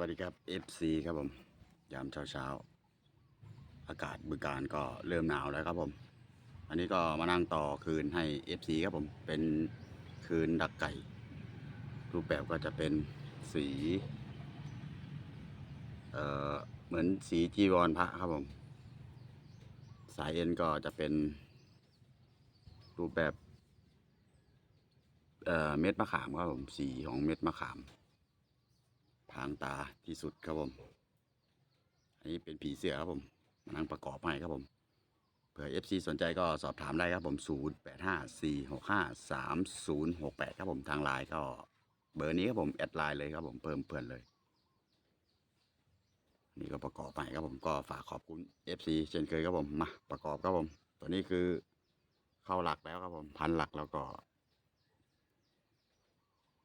วัสดีครับ FC ครับผม ยามเช้าเช้าๆอากาศบึงการก็เริ่มหนาวแล้วครับผม อันนี้ก็มานั่งต่อคืนให้ FC ครับผม เป็นคืนดักไก่ รูปแบบก็จะเป็นสี เอ่อ เหมือนสีจีวรพระครับผม สายเอ็นก็จะเป็น รูปแบบ เอ่อ เม็ดมะขามครับผม สีของเม็ดมะขาม พรางตาที่สุดครับผม อันนี้เป็นผีเสือครับผมมานั่งประกอบให้ครับผม เผื่อ FC สนใจก็สอบถามได้ครับผม 0 8 5 4 6 5 3 0 6 8 ครับผมทางไลน์ก็เบอร์นี้ครับผมแอดไลน์เลยครับผมเพิ่มเพื่อนเลย นี่ก็ประกอบไปครับผมก็ฝากขอบคุณ FC เช่นเคยครับผมมาประกอบครับผม ตัวนี้คือเข้าหลักแล้วครับผมพันหลักแล้วก็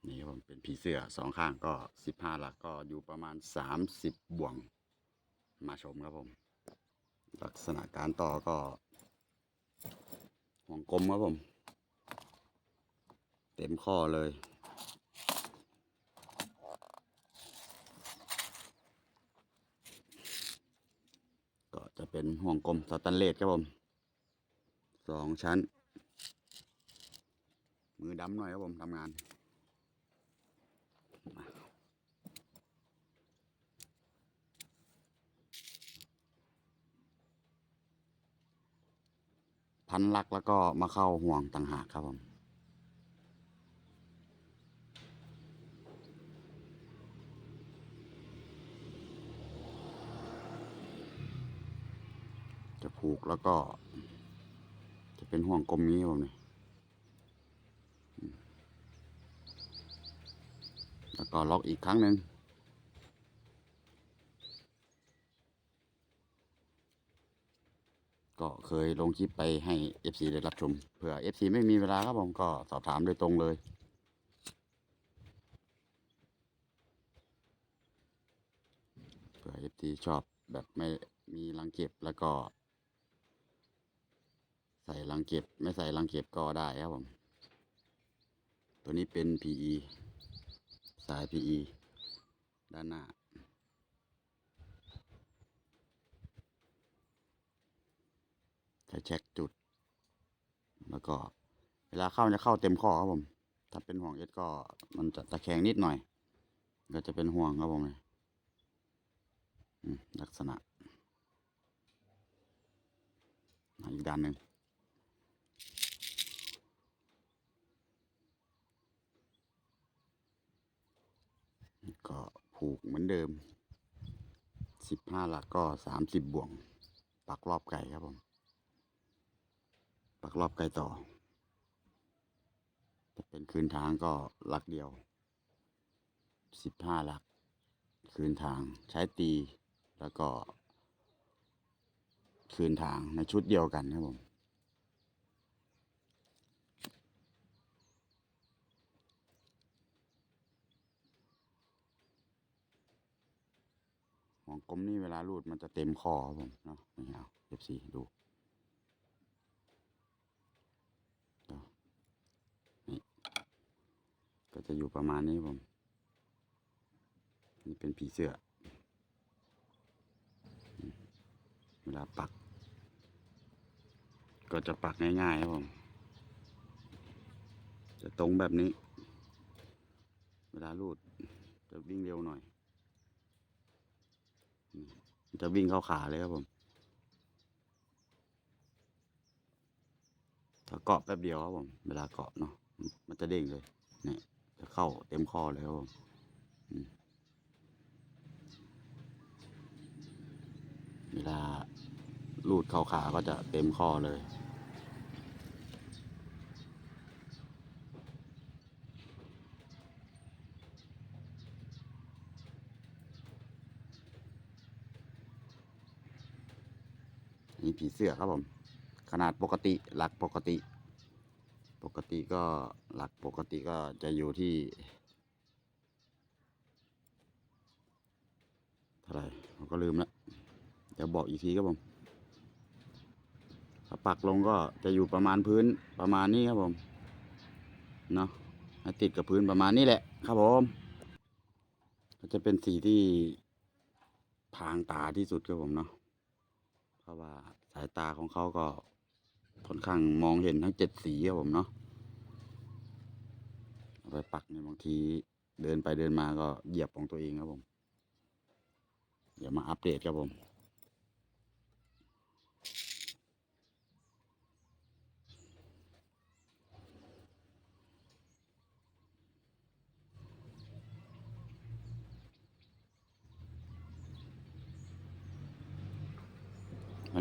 นี่ครับผมเป็นผีเสื้อสองข้างก็สิบห้าหลักก็อยู่ประมาณสามสิบบ่วงมาชมครับผม ลักษณะการต่อก็ห่วงกลมครับผม เต็มข้อเลยก็จะเป็นห่วงกลมสแตนเลสครับผมสองชั้น มือดำหน่อยครับผมทำงาน พันลักแล้วก็มาเข้าห่วงต่างหากครับผมจะผูกแล้วก็ จะเป็นห่วงกลมนี้ผมเนี่ยอืม แล้วก็ล็อกอีกครั้งหนึ่งก็เคยลงคลิปไปให้ FC ได้รับชมเผื่อ FC ไม่มีเวลาครับผมก็สอบถามโดยตรงเลย เผื่อ FC ชอบแบบไม่มีรังเก็บแล้วก็ ใส่รังเก็บ ไม่ใส่รังเก็บก็ได้ครับผม ตัวนี้เป็น PE าย PE ด้านหน้าใช้เช็คจุด แล้วก็ เวลาเข้าจะเข้าเต็มข้อครับผม ถ้าเป็นห่วงเอสก็มันจะตะแคงนิดหน่อย ก็จะเป็นห่วงครับผมเลยลักษณะ อีกด้านหนึ่ง ก็ผูกเหมือนเดิมสิบห้าลักก็สามสิบบ่วง ปักรอบไก่ครับผม ปักรอบไกลต่อถ้าเป็นคืนทางก็หลักเดียวสิบห้าหลัก คืนทางใช้ตีแล้วก็ คืนทางในชุดเดียวกันครับผม กลมนี่เวลารูดมันจะเต็มคอครับผมเนาะนี่เอาเอฟซีดูนี่ก็จะอยู่ประมาณนี้ผม นี่เป็นผีเสื้อ เวลาปัก ก็จะปักง่ายๆครับผม จะตรงแบบนี้ เวลารูดจะวิ่งเร็วหน่อย จะวิ่งเข้าขาเลยครับผมถ้าเกาะแป๊บเดียวครับผมเวลาเกาะเนาะมันจะเด้งเลยเนี่ยจะเข้าเต็มข้อเลยครับผมเวลาลูดเข้าขาก็จะเต็มข้อเลย ผีเสื้อครับผม ขนาดปกติหลักปกติ ปกติก็หลักปกติก็จะอยู่ที่เท่าไหร่ผมก็ลืมแล้วเดี๋ยวบอกอีกทีครับผมถ้าปักลงก็จะอยู่ประมาณพื้นประมาณนี้ครับผมเนาะให้ติดกับพื้นประมาณนี้แหละครับผมก็จะเป็นสีที่พางตาที่สุดครับผมเนาะเพราะว่า สายตาของเขาก็ค่อนข้างมองเห็นทั้งเจ็ดสีครับผมเนาะเอาไปปักเนี่ยบางทีเดินไปเดินมาก็เหยียบของตัวเองครับผม เดี๋ยวมาอัปเดตครับผม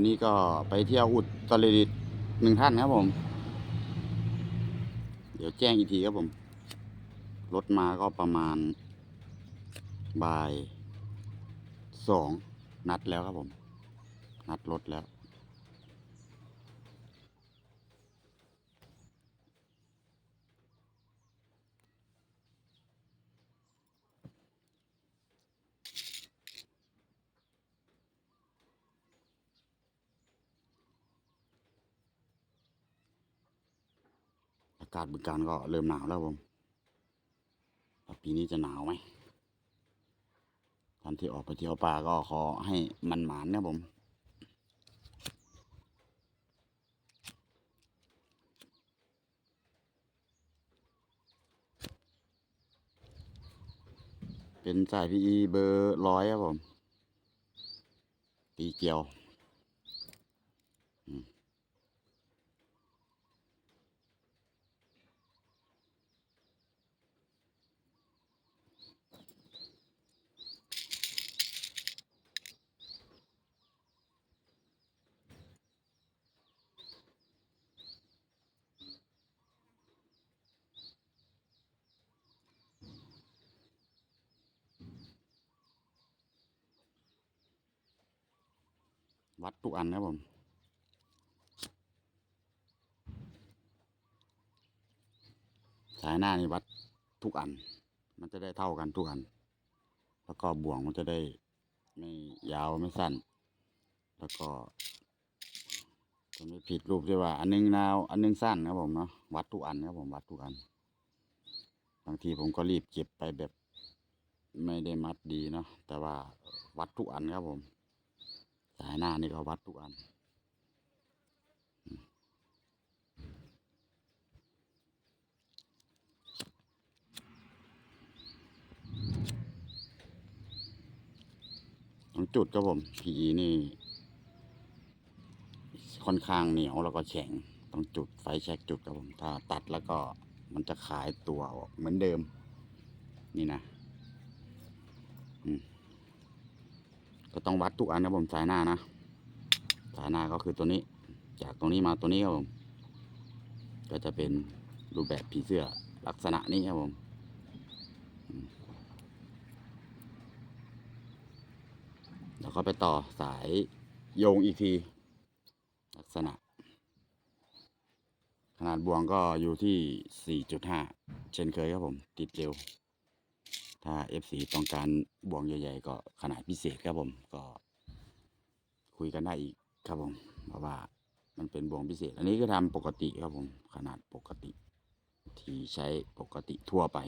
วันนี้ก็ไปเที่ยวอุตรดิตหนึ่งท่านครับผม เดี๋ยวแจ้งอีกทีครับผม รถมาก็ประมาณบ่ายสองนัดแล้วครับผม นัดรถแล้ว อากาศบึงการก็เริ่มหนาวแล้วผมปีนี้จะหนาวไหมท่านที่ออกไปเที่ยวป่าก็ขอให้มันหมานนะผมเป็นสายพีเบอร์ร้อยครับผมปีเกียว วัดทุกอันครับผมสายหน้านี่วัดทุกอัน มันจะได้เท่ากันทุกอัน แล้วก็บ่วงมันจะได้ไม่ยาวไม่สั้น แล้วก็จะไม่ผิดรูปที่ว่า อันนึงนาวอันนึงสั้นครับผมเนาะวัดทุกอันครับผมวัดทุกอัน บางทีผมก็รีบเก็บไปแบบไม่ได้มัดดีเนาะแต่ว่าวัดทุกอันครับผม สายหน้านี่ก็วัดทุกอันต้องจุดครับผม PE นี่ ค่อนข้างเหนียวแล้วก็แข็ง ต้องจุดไฟแช็กจุดครับผม ถ้าตัดแล้วก็มันจะขายตัวออกเหมือนเดิม นี่นะ อืม ก็ต้องวัดทุกอันนะผมสายหน้านะ สายหน้าก็คือตัวนี้ จากตรงนี้มาตัวนี้ครับผมก็จะเป็นรูปแบบผีเสื้อลักษณะนี้ครับผมแล้วก็ไปต่อสายโยงอีกที ลักษณะ ขนาดบวงก็อยู่ที่ 4.5 เช่นเคยครับผม ติดเร็ว ถ้า FC ต้องการบวงใหญ่ๆก็ขนาดพิเศษครับผมก็ คุยกันได้อีกครับผม เพราะว่ามันเป็นบวงพิเศษ อันนี้ก็ทำปกติครับผม ขนาดปกติ ที่ใช้ปกติทั่วไป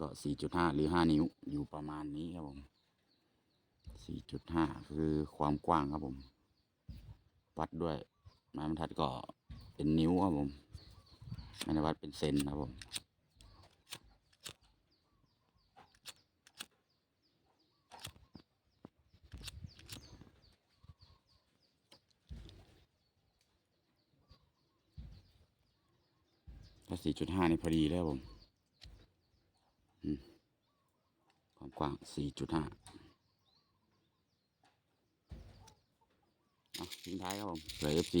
ก็ 4.5 หรือ 5 นิ้วอยู่ประมาณนี้ครับผม 4.5 คือความกว้างครับผม วัดด้วยไม้บรรทัดก็เป็นนิ้วครับผมไม่ได้วัดเป็นเซนครับผม ถ้า4.5นี่พอดีแล้วผมความกว้าง4.5อะทิ้งท้ายครับผมเผื่อ FC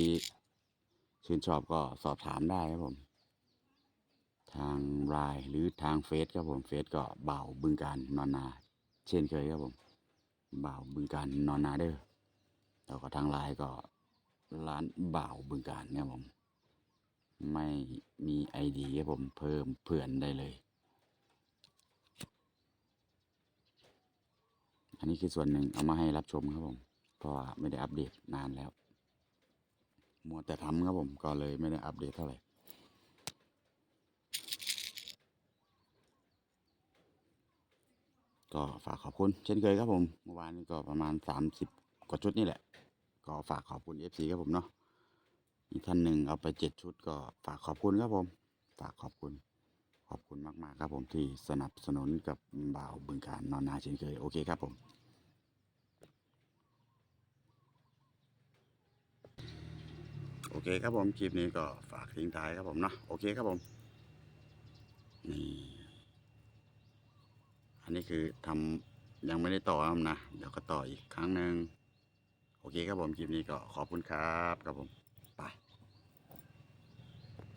ชื่นชอบก็สอบถามได้ครับผม ทางไลน์หรือทางเฟซครับผมเฟซก็เบ่าบึงการนอนนา เช่นเคยครับผมเบ่าบึงการนอนนาเด้อแล้วก็ทางไลน์ก็ร้านเบ่าบึงการเนี่ยผม ไม่มีไอดีครับผมเพิ่มเพื่อนได้เลย อันนี้คือส่วนหนึ่งเอามาให้รับชมครับผมเพราะว่าไม่ได้อัปเดตนานแล้ว มัวแต่ทำครับผมก็เลยไม่ได้อัปเดตเท่าไหร่ก็ฝากขอบคุณเช่นเคยครับผมเมื่อวานนี้ก็ประมาณสามสิบกว่าชุดนี่แหละ ก็ฝากขอบคุณเอฟซีครับผมเนาะ มีกท่านหนึ่งเอาไปเจ็ดชุดก็ฝากขอบคุณครับผม ฝากขอบคุณ ขอบคุณมากๆครับผมที่สนับสนุนกับบ่าวบึงการนอนนาเช่นเคย โอเคครับผมโอเคครับผมคลิปนี้ก็ฝากทิ้งท้ายครับผมเนาะโอเคครับผมนี่อันนี้คือทำยังไม่ได้ต่อครับนะเดี๋ยวก็ต่ออีกครั้งหนึ่งโอเคครับผมคลิปนี้ก็ขอบคุณครับครับผม